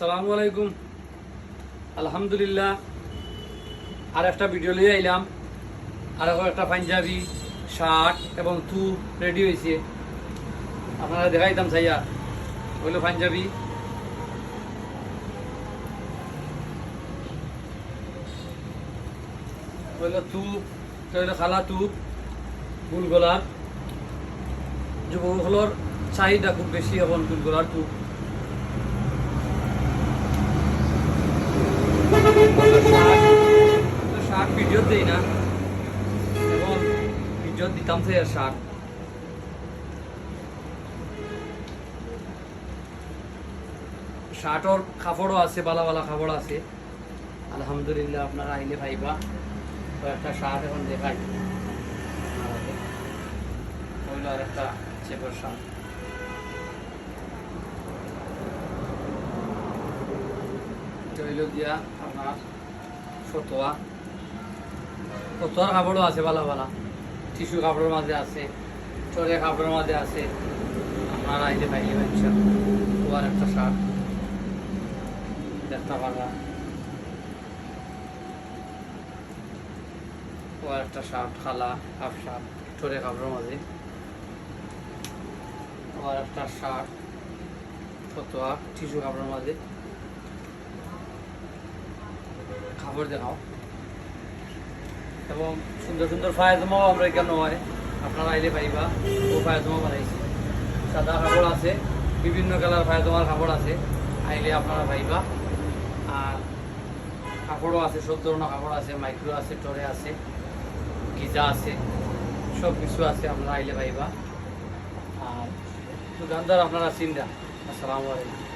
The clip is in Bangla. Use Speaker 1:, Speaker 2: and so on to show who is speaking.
Speaker 1: আসসালামু আলাইকুম। আলহামদুলিল্লাহ আর একটা ভিডিও লিয়ে আইলাম। আর একটা পাঞ্জাবি শার্ট এবং তু রেডি হয়েছে। আপনারা দেখাইতাম চাইয়া হইল পাঞ্জাবি। হইল তুপ হইল খালা তুপ গুল গলার চাহিদা খুব বেছি এখন গুল গলার তুপ শার্ট ভিডিও দেই না এবং ভিডিও দিতাম সে শার্ট শার্টর কাপড়ও আছে, বালা বালা কাপড় আছে। আলহামদুলিল্লাহ আপনারা আইলে ভাইবা। তো একটা শার্ট এখন দেখাই। হইল আর একটা চেপের শার্ট হইল দিয়া আপনার ফতোয়া ফতোয়ার কাপড়ও আছে ভালো ভালো টিস্যু কাপড়ের মাঝে আছে চরে কাপড়ের মাঝে আছে। আপনারা আইলে পাইলে তোয়ার একটা শার্ট দেখতে পারবা। তোয়ার একটা শার্ট খালা হাফ শার্ট চরে কাপড়ের মাঝে। আর একটা শার্ট ফতোয়া, টিস্যু কাপড়ের মাঝে। খাবার দেখাও। এবং সুন্দর সুন্দর ফায়াজমাও আমরা এখানে হয়। আপনারা আইলে পাইবা। ও ফায়াজমা বানাইছি। সাদা কাপড় আছে, বিভিন্ন কালার ফায়াজমার কাপড় আছে। আইলে আপনারা পাইবা। আর কাপড়ও আছে, সব ধরনের কাপড় আছে, মাইক্রো আছে, টরে আছে, গিজা আছে, সব কিছু আছে, আপনারা আইলে পাইবা। আর দোকানদার আপনারা চিন্তা আসসালামু আলাইকুম।